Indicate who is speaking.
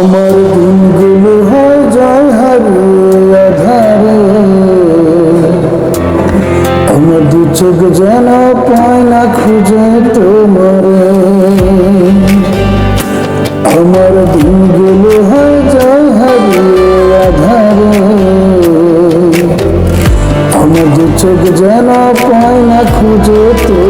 Speaker 1: আমার দিনগুলো হয়ে যায় হারিয়ে ধারে আমার দু চোখ যেন পায় না খুঁজে তোমার। আমার দিনগুলো হয়ে যায় হারিয়ে ধারে আমার দু চোখ যেন পায় না খুঁজে তোমার